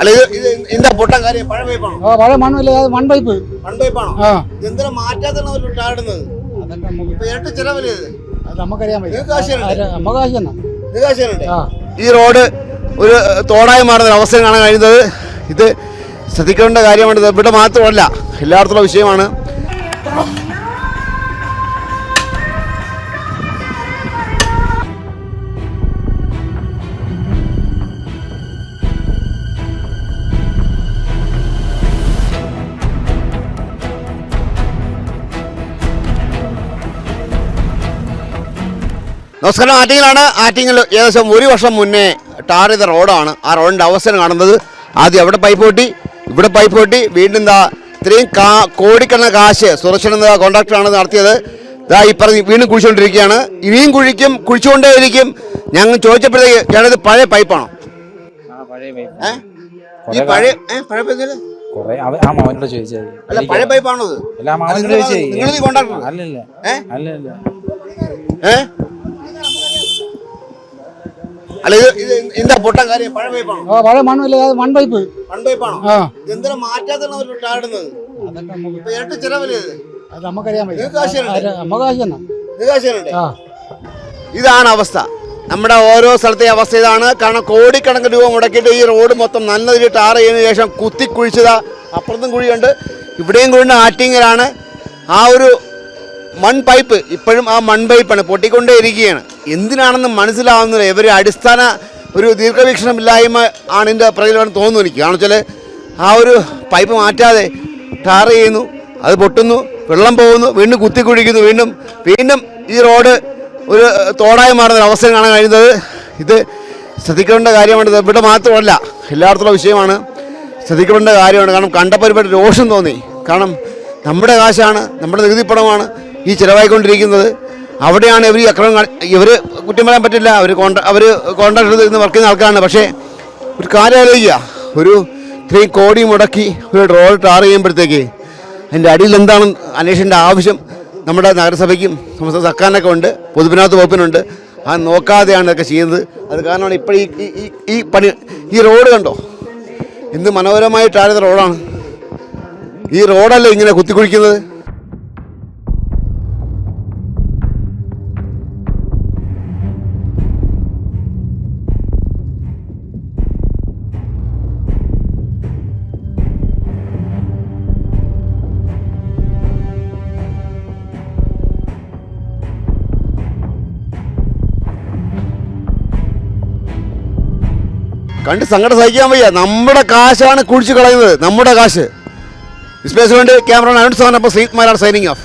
അല്ല ഇത് ഇത് എന്താ പൊട്ടാൻ കാര്യം? പഴയ പൈപ്പാണോ ആ പഴയ മണ്ണില്ല അത് മൺ പൈപ്പ്. മൺ പൈപ്പാണോ? ആ. ഇതെന്തിനാ മാറ്റാത്താണ് അവർ ചാടുന്നത്? അതൊക്കെ നമുക്ക് ഇപ്പൊ ഇരട്ടി ചെലവല്ലേ ഇത്? അത് നമുക്കറിയാൻ പറ്റും നിങ്ങൾക്ക് ആശയമുണ്ട്? നമുക്ക് ആവശ്യം തന്നെ നിങ്ങൾക്ക് ആശയമുണ്ടേ? ആ. ഈ റോഡ് ഒരു തോടായി മാറുന്ന അവസരം കാണാൻ കഴിയുന്നത് ഇത് ശ്രദ്ധിക്കേണ്ട കാര്യമാണ് ഇവിടെ മാത്രമല്ല എല്ലായിടത്തുള്ള വിഷയമാണ്. നമസ്കാരം. ആറ്റിങ്ങിലാണ്. ആറ്റിങ്ങിൽ ഏകദേശം ഒരു വർഷം മുന്നേ ടാർ ചെയ്ത റോഡാണ്. ആ റോഡിന്റെ അവസരം കാണുന്നത്. ആദ്യം അവിടെ പൈപ്പ് പൊട്ടി ഇവിടെ പൈപ്പ് പൊട്ടി. വീണ്ടും ദാ ഇത്രയും കാ കോടിക്കണക്കിന് കാശ് സുരക്ഷ എന്ന കോൺട്രാക്ടറാണ് നടത്തിയത്. ഇതാ ഈ പറഞ്ഞ് വീണ്ടും കുഴിച്ചുകൊണ്ടിരിക്കുകയാണ്. ഇനിയും കുഴിക്കും കുഴിച്ചുകൊണ്ടേ ഇരിക്കും ഞങ്ങൾ ചോദിച്ചപ്പോഴത്തേക്ക് ഞാനത് പഴയ പൈപ്പാണോ? ഈ പഴയ പഴയ പൈപ്പ് കൊറേ ആ മാമനോട് ചോദിച്ചത്. അല്ല പഴയ പൈപ്പാണോ അല്ല മാമനോട് ചോദിച്ചേ അല്ലല്ല. അല്ലല്ല. ഏ? അല്ല ഇത് എന്താ കാര്യം പഴയ പൈപ്പാണോ ആ പഴയ മണ്ണില്ല അത് മൺ പൈപ്പ് മൺ പൈപ്പാണോ ആ. ഇതെന്തിനാ മാറ്റാത്താണ് അവർ ചാടുന്നത്? അതൊക്കെ നമുക്ക് ഇപ്പൊ ഇരട്ടി ചെലവല്ലേ ഇത്? അത് നമുക്കറിയാൻ പറ്റും നിങ്ങൾക്ക് ആശയമുണ്ട്? അത് നമുക്ക് ആവശ്യം നിങ്ങൾക്ക് ആശയമുണ്ടേ? ഇതാണ് അവസ്ഥ. നമ്മുടെ ഓരോ സ്ഥലത്തെ അവസ്ഥ ഇതാണ്. കാരണം കോടിക്കണക്കിന് രൂപ മുടക്കിയിട്ട് ഈ റോഡ് മൊത്തം നല്ല രീതിയിൽ ടാർ ചെയ്യുന്ന ശേഷം കുത്തി കുഴിച്ചതാ. അപ്പുറത്തും കുഴിയുണ്ട്. ഇവിടെയും കുഴിയുണ്ട്. ആറ്റിങ്ങലാണ്. ആ ഒരു മൺ പൈപ്പ് ഇപ്പോഴും ആ മൺ പൈപ്പാണ് പൊട്ടിക്കൊണ്ടേ ഇരിക്കുകയാണ് എന്തിനാണെന്ന് മനസ്സിലാവുന്നില്ല ഇവർ അടിസ്ഥാന ഒരു ദീർഘവീക്ഷണമില്ലായ്മ ആണ് ഇതിന്റെ പ്രകടനം തോന്നുന്നു എനിക്ക്. കാരണം വെച്ചാൽ ആ ഒരു പൈപ്പ് മാറ്റാതെ ടാർ ചെയ്യുന്നു അത് പൊട്ടുന്നു വെള്ളം പോകുന്നു വീണ്ടും കുത്തി കുഴിക്കുന്നു വീണ്ടും വീണ്ടും ഈ റോഡ് ഒരു തോടായി മാറുന്ന ഒരു അവസരം കാണാൻ കഴിയുന്നത്. ഇത് ശ്രദ്ധിക്കേണ്ട കാര്യമാണ് ഇവിടെ മാത്രമല്ല എല്ലായിടത്തുള്ള വിഷയമാണ് ശ്രദ്ധിക്കേണ്ട കാര്യമാണ്. കാരണം കണ്ടപ്പോൾ ഒരുപാട് രോഷം തോന്നി. കാരണം നമ്മുടെ കാശാണ് നമ്മുടെ നികുതി പണമാണ് ഈ ചിലവായിക്കൊണ്ടിരിക്കുന്നത്. അവിടെയാണ് ഇവർ ഈ അക്രമം ഇവർ കുറ്റം പറയാൻ പറ്റില്ല. അവർ കോൺട്രാ അവർ കോൺട്രാക്ട് നിന്ന് വർക്ക് ചെയ്യുന്ന ആൾക്കാരാണ്. പക്ഷേ ഒരു കാര്യം ആലോചിക്കുക. ഒരു ഇത്രയും കോടി മുടക്കി ഒരു റോഡ് ടാർ ചെയ്യുമ്പോഴത്തേക്ക് അതിന്റെ അടിയിൽ എന്താണ് അന്വേഷിക്കേണ്ട ആവശ്യം? നമ്മുടെ നഗരസഭയ്ക്കും സംസ്ഥാന സർക്കാരിനൊക്കെ ഉണ്ട്. പൊതുപിനാത്ത് വകുപ്പിനുണ്ട്. അത് നോക്കാതെയാണ് ഇതൊക്കെ ചെയ്യുന്നത്. അത് കാരണമാണ് ഇപ്പോൾ ഈ ഈ- പണി. ഈ റോഡ് കണ്ടോ? എന്ത് മനോഹരമായി ടാർ ചെയ്ത റോഡാണ്. ഈ റോഡല്ലേ ഇങ്ങനെ കുത്തിക്കുഴിക്കുന്നത്? കണ്ട് സങ്കടം സഹിക്കാൻ വയ്യ. നമ്മുടെ കാശാണ് കുഴിച്ചു കളയുന്നത്. നമ്മുടെ കാശ്. സ്പേസ് വേണ്ടി ക്യാമറ അനൗൺസ് അപ്പോൾ സീറ്റ് മാരാണ് സൈനിങ് ഓഫ്